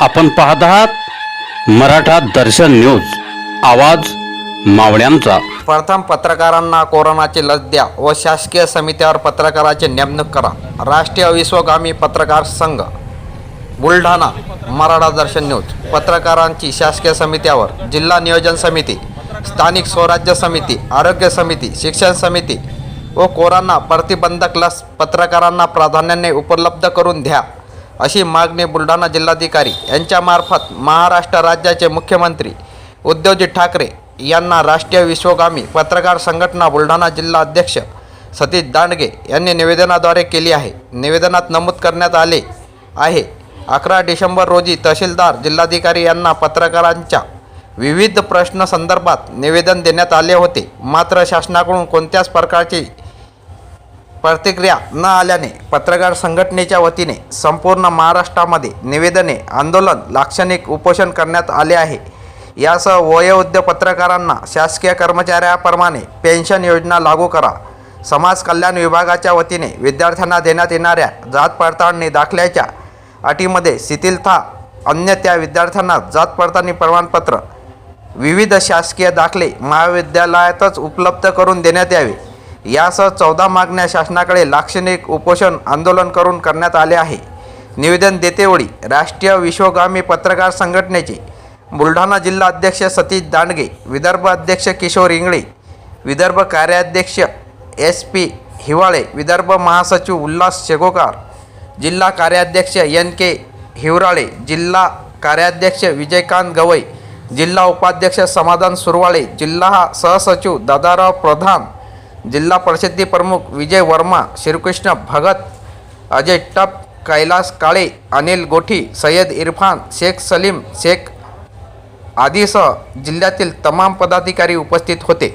आपण पाहत आहात मराठा दर्शन न्यूज. आवाज मावळ्यांचा. प्रथम पत्रकारांना कोरोनाची लस द्या व शासकीय समित्यावर पत्रकाराची नेमणूक करा. राष्ट्रीय विश्वगामी पत्रकार संघ. बुलढाणा मराठा दर्शन न्यूज. पत्रकारांची शासकीय समित्यावर जिल्हा नियोजन समिती स्थानिक स्वराज्य समिती आरोग्य समिती शिक्षण समिती व कोरोना प्रतिबंधक लस पत्रकारांना प्राधान्याने उपलब्ध करून द्या. अशी मागणी बुलढाणा जिल्हाधिकारी यांच्यामार्फत महाराष्ट्र राज्याचे मुख्यमंत्री उद्धवजी ठाकरे यांना राष्ट्रीय विश्वगामी पत्रकार संघटना बुलढाणा जिल्हा अध्यक्ष सतीश दांडगे यांनी निवेदनाद्वारे केली आहे. निवेदनात नमूद करण्यात आले आहे. अकरा डिसेंबर रोजी तहसीलदार जिल्हाधिकारी यांना पत्रकारांच्या विविध प्रश्न संदर्भात निवेदन देण्यात आले होते. मात्र शासनाकडून कोणत्याच प्रकारची प्रतिक्रिया न आल्याने पत्रकार संघटनेच्या वतीने संपूर्ण महाराष्ट्रामध्ये निवेदने आंदोलन लाक्षणिक उपोषण करण्यात आले आहे. यासह वयोवृद्ध पत्रकारांना शासकीय कर्मचाऱ्याप्रमाणे पेन्शन योजना लागू करा. समाज कल्याण विभागाच्या वतीने विद्यार्थ्यांना देण्यात येणाऱ्या जात पडताळणी दाखल्याच्या अटीमध्ये शिथिलता अन्य त्या विद्यार्थ्यांना जात पडताळणी प्रमाणपत्र विविध शासकीय दाखले महाविद्यालयातच उपलब्ध करून देण्यात यावे. यासह चौदा मागण्या शासनाकडे लाक्षणिक उपोषण आंदोलन करून करण्यात आले आहे. निवेदन देतेवेळी राष्ट्रीय विश्वगामी पत्रकार संघटनेचे बुलढाणा जिल्हा अध्यक्ष सतीश दांडगे विदर्भ अध्यक्ष किशोर इंगळे विदर्भ कार्याध्यक्ष एस पी हिवाळे विदर्भ महासचिव उल्हास शेगोकार जिल्हा कार्याध्यक्ष एन के हिवराळे जिल्हा कार्याध्यक्ष विजयकांत गवई जिल्हा उपाध्यक्ष समाधान सुरवाळे जिल्हा सहसचिव दादाराव प्रधान जिल्हा परिषदेचे प्रमुख विजय वर्मा श्रीकृष्ण भगत अजय टप कैलास काळे अनिल गोठी सय्यद इरफान शेख सलीम शेख आदीसह जिल्ह्यातील तमाम पदाधिकारी उपस्थित होते.